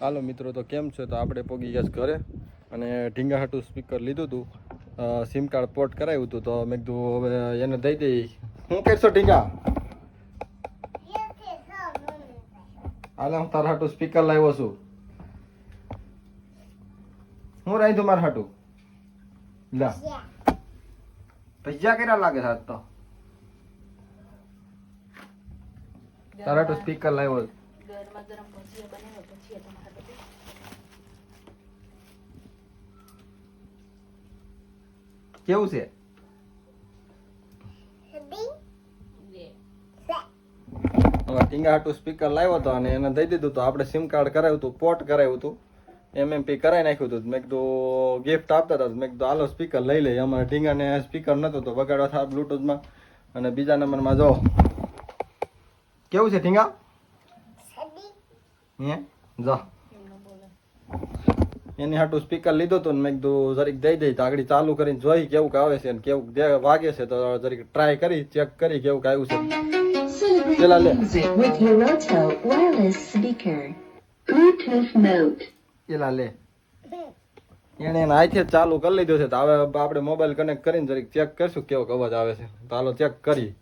હાલો મિત્રો, તો કેમ છે? તો આપણે પોગી ગયા ઘરે અને ઢીંગા હાટું સ્પીકર લીધું હતું સિમ કાર્ડ પોર્ટ કરાવ્યું હતું, તો મેં કીધું હવે એને દઈ દઈ. હું કહેશો ઢીંગા? હાલે, હું તારા હાટું સ્પીકર લાવ્યો છું. હું રાખ્યું મારા હાટું? લા. ભજીયા કર્યા લાગે છે તો. તારા હાટું સ્પીકર લાવ્યો. ગરમા ગરમ ભજીયા બનાવો ભજીયા તમારા કેવું છે? ટીંગા હાટું સ્પીકર લાવ્યો હતો અને એને દઈ દીધું તો આપણે સિમ કાર્ડ કરાવ્યું હતું પોર્ટ કરાવ્યું હતું. એમએમપી કરાવી નાખ્યું હતું. મેં કીધું ગિફ્ટ આપતા હતા. મેં કીધું, હાલો સ્પીકર લઈ લઈએ. અમારે ટીંગાને સ્પીકર નહોતું તો બગાડવા થાય બ્લુટુથમાં અને બીજા નંબરમાં જો. કેવું છે ટીંગા? હે? જો. એની હાટું સ્પીકર લીધું હતું ને મેં કીધું જરીક દઈ દઈ તો આગળ ચાલુ કરીને જોઈ કેવું આવે છે ને કેવું વાગે છે તો જરીક ટ્રાય કરી ચેક કરી કેવું આવ્યું છે. પેલા લે. એલા લે. એને એના હાથે ચાલુ કરી લીધું છે તો હવે આપણે મોબાઈલ કનેક્ટ કરીને જરીક ચેક કરશું કેવો અવાજ આવે છે. તો હાલો ચેક કરી